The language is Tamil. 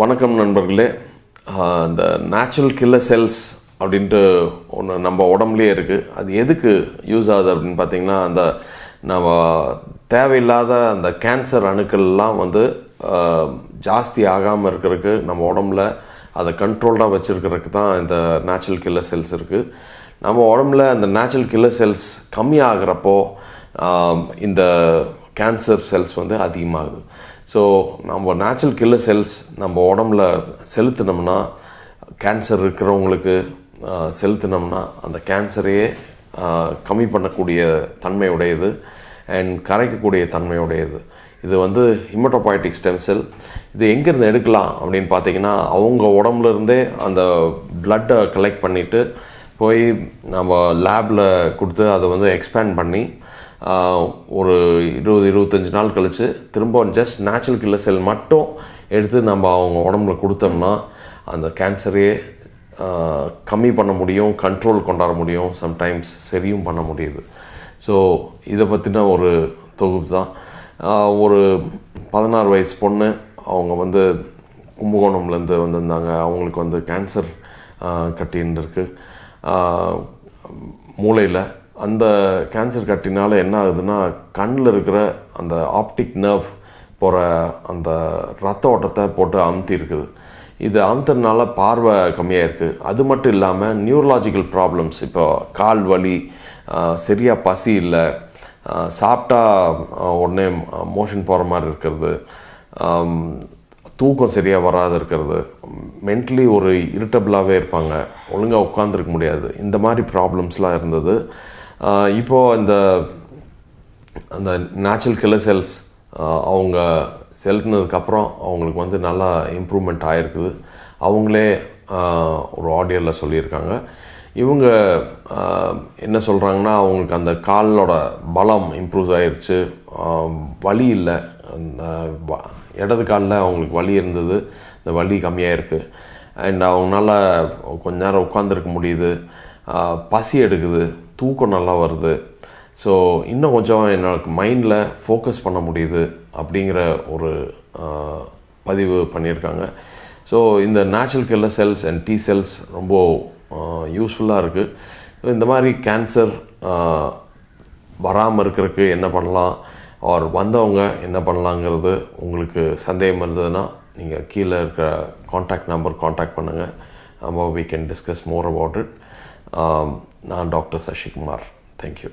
வணக்கம் நண்பர்களே. இந்த நேச்சுரல் கில்லர் செல்ஸ் அப்படின்ட்டு ஒன்று நம்ம உடம்புலயே இருக்குது அது எதுக்கு யூஸ் ஆகுது அப்படின்னு பார்த்தீங்கன்னா அந்த நம்ம தேவையில்லாத அந்த கேன்சர் அணுக்கள்லாம் வந்து ஜாஸ்தி ஆகாமல் இருக்கிறதுக்கு நம்ம உடம்புல அதை கண்ட்ரோல்டாக வச்சுருக்கிறதுக்கு தான் இந்த நேச்சுரல் கில்லர் செல்ஸ் இருக்குது நம்ம உடம்புல அந்த நேச்சுரல் கில்லர் செல்ஸ் கம்மியாகிறப்போ இந்த கேன்சர் செல்ஸ் வந்து அதிகமாகுது. ஸோ நம்ம நேச்சுரல் கில்லர் செல்ஸ் நம்ம உடம்புல செலுத்தினோம்னா கேன்சர் இருக்கிறவங்களுக்கு செலுத்தினோம்னா அந்த கேன்சரையே கம்மி பண்ணக்கூடிய தன்மை உடையது அண்ட் கரைக்கக்கூடிய தன்மையுடையது. இது வந்து ஹிமட்டோபாய்டிக் ஸ்டெம் செல் இது எங்கேருந்து எடுக்கலாம் அப்படின்னு பார்த்தீங்கன்னா அவங்க உடம்புலேருந்தே அந்த பிளட்டை கலெக்ட் பண்ணிவிட்டு போய் நம்ம லேபில் கொடுத்து அதை வந்து எக்ஸ்பேண்ட் பண்ணி ஒரு இருபது இருபத்தஞ்சி நாள் கழித்து திரும்ப ஜஸ்ட் நேச்சுரல் கில்லர் செல் மட்டும் எடுத்து நம்ம அவங்க உடம்புல கொடுத்தோம்னா அந்த கேன்சரையே கம்மி பண்ண முடியும் கண்ட்ரோல் கொண்டாட முடியும். சம்டைம்ஸ் சரியும் பண்ண முடியுது. ஸோ இதை பற்றின ஒரு தொகுப்பு தான். ஒரு பதினாறு வயசு பொண்ணு அவங்க வந்து கும்பகோணம்லேருந்து வந்திருந்தாங்க. அவங்களுக்கு வந்து கேன்சர் கட்டின்னு இருக்குது மூளையில் அந்த கேன்சர் கட்டினால் என்ன ஆகுதுன்னா கண்ணில் இருக்கிற அந்த ஆப்டிக் நர்வ் போகிற அந்த ரத்த ஓட்டத்தை போட்டு அமுத்தி இருக்குது. இது அமுத்துறதுனால பார்வை கம்மியாக இருக்குது அது மட்டும் இல்லாமல் நியூரலாஜிக்கல் ப்ராப்ளம்ஸ் இப்போ கால் வலி சரியாக பசி இல்லை சாப்பிட்டா உடனே மோஷன் போகிற மாதிரி இருக்கிறது தூக்கம் சரியாக வராது இருக்கிறது. மென்டலி ஒரு இரிட்டபிளாகவே இருப்பாங்க. ஒழுங்காக உட்காந்துருக்க முடியாது. இந்த மாதிரி ப்ராப்ளம்ஸ்லாம் இருந்தது. இப்போது அந்த இந்த அந்த நேச்சுரல் கில்லர் செல்ஸ் அவங்க செலுத்தினதுக்கப்புறம் அவங்களுக்கு வந்து நல்லா இம்ப்ரூவ்மெண்ட் ஆகிருக்குது அவங்களே ஒரு ஆடியோவில் சொல்லியிருக்காங்க. இவங்க என்ன சொல்கிறாங்கன்னா அவங்களுக்கு அந்த காலோட பலம் இம்ப்ரூவ் ஆயிருச்சு. வலி இல்லை. அந்த இடது காலில் அவங்களுக்கு வலி இருந்தது. இந்த வலி கம்மியாக இருக்குது அண்ட் அவங்களால கொஞ்ச நேரம் உட்காந்துருக்க முடியுது. பசி எடுக்குது. தூக்கம் நல்லா வருது. ஸோ இன்னும் கொஞ்சம் எனக்கு மைண்டில் ஃபோக்கஸ் பண்ண முடியுது அப்படிங்கிற ஒரு பதிவு பண்ணியிருக்காங்க. ஸோ இந்த natural killer cells and T cells ரொம்ப யூஸ்ஃபுல்லாக இருக்குது இந்த மாதிரி கேன்சர் வராமல் இருக்கிறதுக்கு என்ன பண்ணலாம்? ஆர் வந்தவங்க என்ன பண்ணலாங்கிறது உங்களுக்கு சந்தேகம் இருந்ததுன்னா நீங்கள் கீழே இருக்கிற காண்டாக்ட் நம்பர் காண்டாக்ட் பண்ணுங்கள் நம்ம we can discuss more about it ನಾನು ಡಾಕ್ಟರ್ ಶಶಿಕುಮಾರ್ ಥ್ಯಾಂಕ್ ಯು